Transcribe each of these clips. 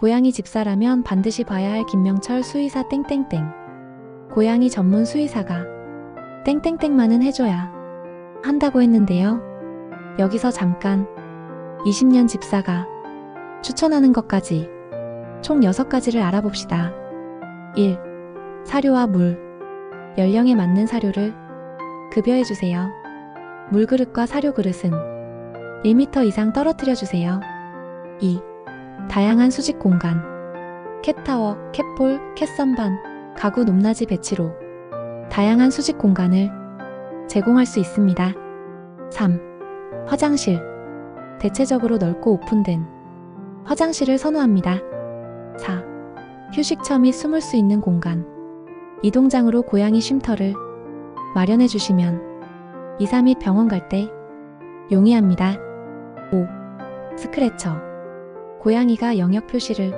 고양이 집사라면 반드시 봐야 할 김명철 수의사 땡땡땡. 고양이 전문 수의사가 땡땡땡만은 해줘야 한다고 했는데요. 여기서 잠깐 20년 집사가 추천하는 것까지 총 6가지를 알아봅시다. 1. 사료와 물. 연령에 맞는 사료를 급여해주세요. 물그릇과 사료 그릇은 1m 이상 떨어뜨려 주세요. 2. 다양한 수직 공간. 캣타워, 캣볼, 캣선반, 가구 높낮이 배치로 다양한 수직 공간을 제공할 수 있습니다. 3. 화장실. 대체적으로 넓고 오픈된 화장실을 선호합니다. 4. 휴식처 및 숨을 수 있는 공간. 이동장으로 고양이 쉼터를 마련해 주시면 이사 및 병원 갈 때 용이합니다. 5. 스크래처. 고양이가 영역 표시를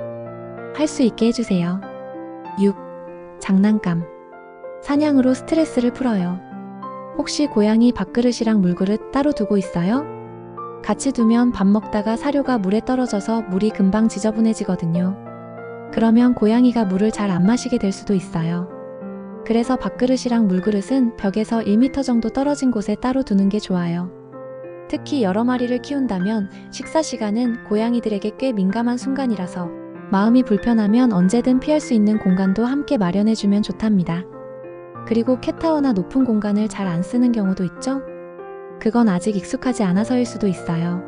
할 수 있게 해주세요. 6. 장난감. 사냥으로 스트레스를 풀어요. 혹시 고양이 밥그릇이랑 물그릇 따로 두고 있어요? 같이 두면 밥 먹다가 사료가 물에 떨어져서 물이 금방 지저분해지거든요. 그러면 고양이가 물을 잘 안 마시게 될 수도 있어요. 그래서 밥그릇이랑 물그릇은 벽에서 1m 정도 떨어진 곳에 따로 두는 게 좋아요. 특히 여러 마리를 키운다면 식사 시간은 고양이들에게 꽤 민감한 순간이라서 마음이 불편하면 언제든 피할 수 있는 공간도 함께 마련해주면 좋답니다. 그리고 캣타워나 높은 공간을 잘 안 쓰는 경우도 있죠? 그건 아직 익숙하지 않아서일 수도 있어요.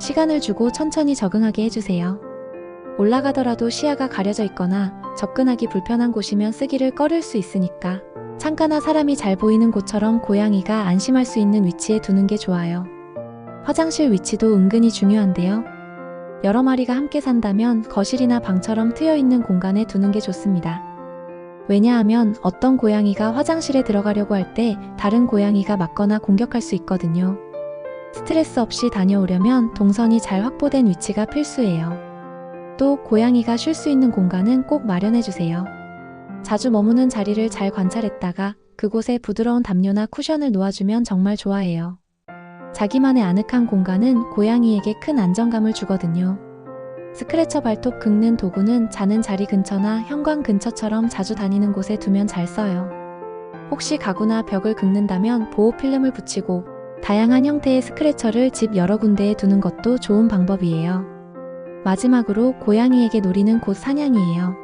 시간을 주고 천천히 적응하게 해주세요. 올라가더라도 시야가 가려져 있거나 접근하기 불편한 곳이면 쓰기를 꺼릴 수 있으니까 창가나 사람이 잘 보이는 곳처럼 고양이가 안심할 수 있는 위치에 두는 게 좋아요. 화장실 위치도 은근히 중요한데요. 여러 마리가 함께 산다면 거실이나 방처럼 트여 있는 공간에 두는 게 좋습니다. 왜냐하면 어떤 고양이가 화장실에 들어가려고 할 때 다른 고양이가 막거나 공격할 수 있거든요. 스트레스 없이 다녀오려면 동선이 잘 확보된 위치가 필수예요. 또 고양이가 쉴 수 있는 공간은 꼭 마련해 주세요. 자주 머무는 자리를 잘 관찰했다가 그곳에 부드러운 담요나 쿠션을 놓아주면 정말 좋아해요. 자기만의 아늑한 공간은 고양이에게 큰 안정감을 주거든요. 스크래처 발톱 긁는 도구는 자는 자리 근처나 현관 근처처럼 자주 다니는 곳에 두면 잘 써요. 혹시 가구나 벽을 긁는다면 보호 필름을 붙이고 다양한 형태의 스크래처를 집 여러 군데에 두는 것도 좋은 방법이에요. 마지막으로 고양이에게 놀이는 곧 사냥이에요.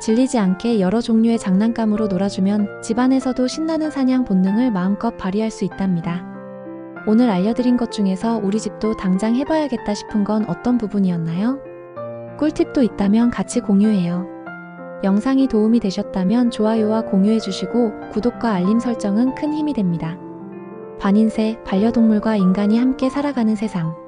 질리지 않게 여러 종류의 장난감으로 놀아주면 집안에서도 신나는 사냥 본능을 마음껏 발휘할 수 있답니다. 오늘 알려드린 것 중에서 우리 집도 당장 해봐야겠다 싶은 건 어떤 부분이었나요? 꿀팁도 있다면 같이 공유해요. 영상이 도움이 되셨다면 좋아요와 공유해주시고 구독과 알림 설정은 큰 힘이 됩니다. 반인세, 반려동물과 인간이 함께 살아가는 세상.